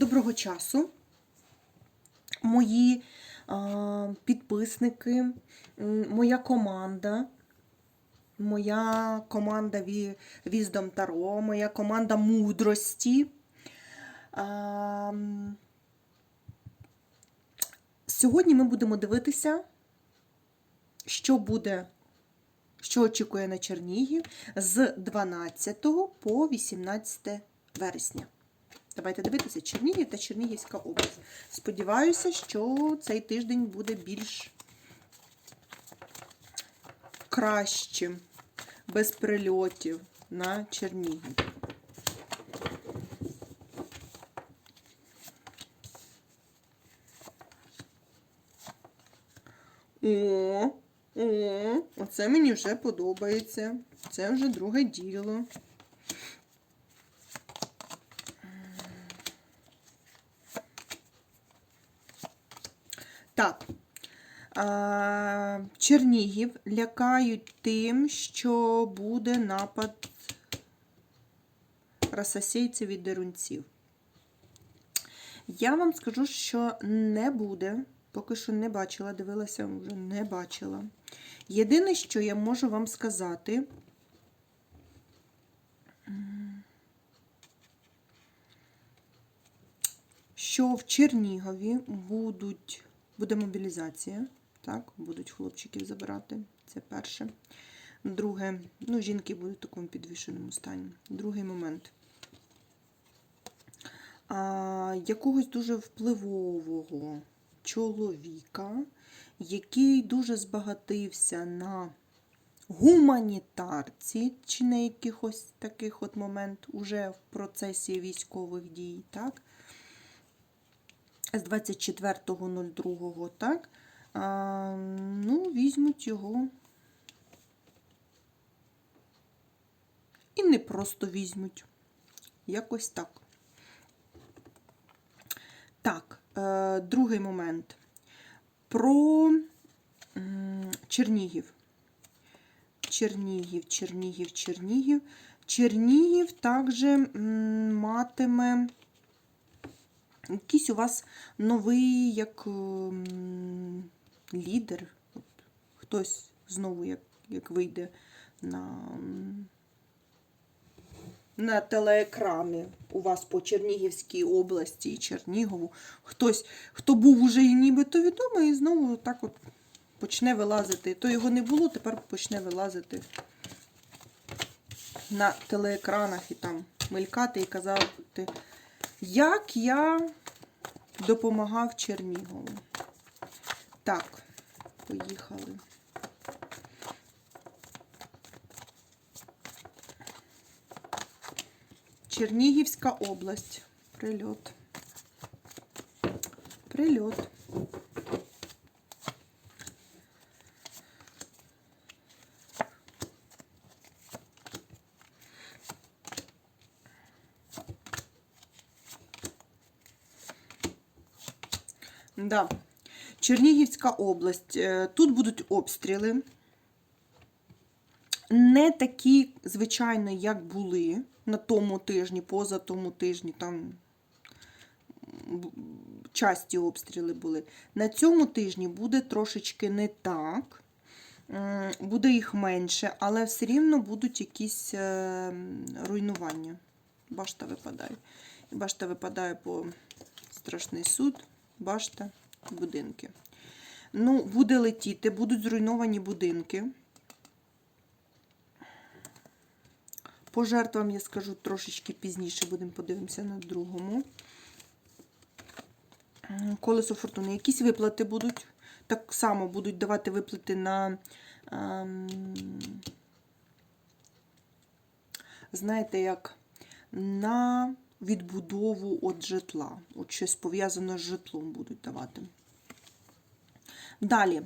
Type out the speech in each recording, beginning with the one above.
Доброго часу, мої підписники, моя команда, моя команда Віздом Таро, моя команда мудрості. Сьогодні ми будемо дивитися, що буде, що очікує на Чернігів з 12 по 18 вересня. Давайте дивитися Чернігів та Чернігівська область. Сподіваюся, що цей тиждень буде більш кращим, без прильотів на Чернігів. О, о, оце мені вже подобається. Це вже друге діло. Так. Чернігів лякають тим, що буде напад расосейців і дерунців. Я вам скажу, що не буде. Поки що не бачила, дивилася, вже не бачила. Єдине, що я можу вам сказати, що в Чернігові будуть, буде мобілізація. Так, будуть хлопчиків забирати. Це перше. Друге, ну, жінки будуть в такому підвішеному стані. Другий момент. А, якогось дуже впливового чоловіка, який дуже збагатився на гуманітарці, чи на якихось таких от момент уже в процесі військових дій, так? З 24.02, так? А, ну, візьмуть його. І не просто візьмуть. Якось так. Так, е, другий момент. Про Чернігів. Чернігів, Чернігів, Чернігів. Чернігів також матиме якийсь у вас новий як м, лідер. Хтось знову як, як вийде на, на телеекрани у вас по Чернігівській області і Чернігову. Хтось, хто був уже нібито відомий, і знову так от почне вилазити. То його не було, тепер почне вилазити на телеекранах і там мелькати і казати, як я допомагав Чернігову. Так, поїхали. Чернігівська область. Прильот. Прильот. Да. Чернігівська область. Е, Тут будуть обстріли. Не такі, звичайно, як були на тому тижні, поза тому тижні, там часті обстріли були. На цьому тижні буде трошечки не так. Буде їх менше, але все рівно будуть якісь е, руйнування. Башта випадає. Башта випадає по страшний суд, башта, будинки. Ну, буде летіти, будуть зруйновані будинки. По жертвам я скажу трошечки пізніше, будемо подивимося на другому. Колесо фортуни. Якісь виплати будуть. Так само будуть давати виплати на. ем, знаєте, як на відбудову от житла. От щось пов'язане з житлом будуть давати. Далі.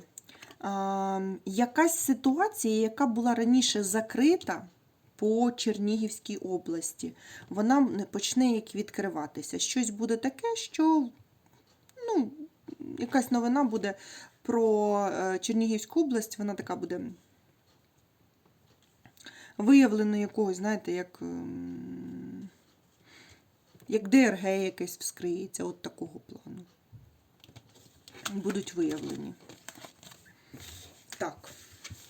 Якась ситуація, яка була раніше закрита по Чернігівській області, вона почне як відкриватися. Щось буде таке, що ну, якась новина буде про е, Чернігівську область, вона така буде виявлено якогось, знаєте, як ем, як ДРГ якесь вскриється, от такого плану. Будуть виявлені. Так,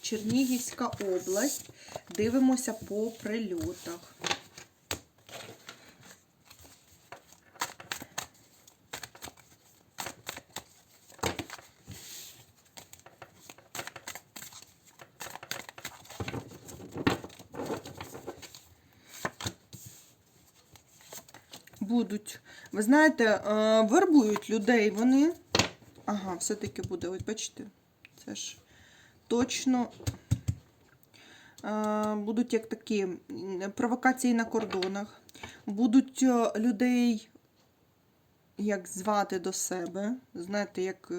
Чернігівська область. Дивимося по прильотах. Будуть. Ви знаєте, е, вербують людей вони. Ага, все-таки буде, ось бачите, це ж точно е, будуть як такі провокації на кордонах. Будуть е, людей як звати до себе, знаєте, як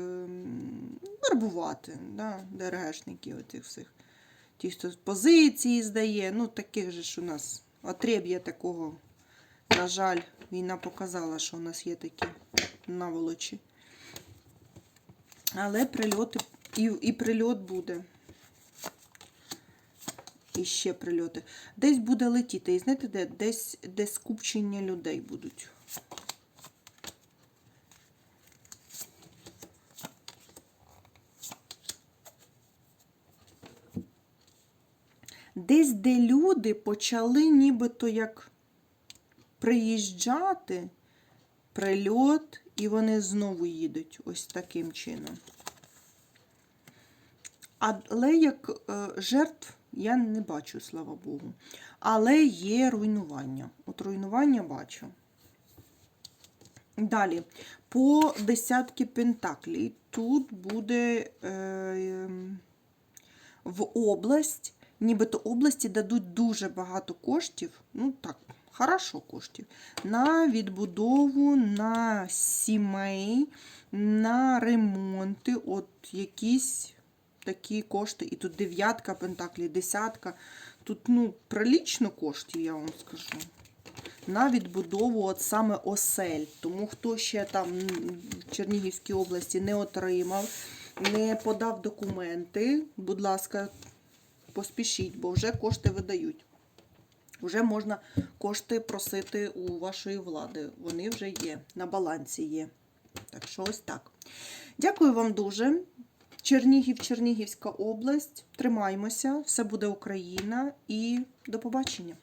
вербувати, да, ДРГшників оцих всіх. Ті, хто позиції здає, ну таких же ж у нас отреб'я такого. На жаль, війна показала, що у нас є такі наволочі. Але прильоти і, і прильот буде. І ще прильоти. Десь буде летіти. І знаєте, де? Десь, десь скупчення людей будуть. Десь, де люди почали нібито як приїжджати, прильот, і вони знову їдуть ось таким чином. Але як е, жертв я не бачу, слава Богу. Але є руйнування. От руйнування бачу. Далі, по десятки пентаклей. Тут буде е, в область, нібито області дадуть дуже багато коштів. Ну так, хорошо коштів. На відбудову, на сімей, на ремонти, от якісь такі кошти. І тут дев'ятка пентаклів, десятка. Тут, ну, прилічно коштів, я вам скажу. На відбудову от саме осель. Тому хто ще там в Чернігівській області не отримав, не подав документи, будь ласка, поспішіть, бо вже кошти видають. Вже можна кошти просити у вашої влади. Вони вже є, на балансі є. Так що ось так. Дякую вам дуже. Чернігів, Чернігівська область. Тримаймося, все буде Україна і до побачення.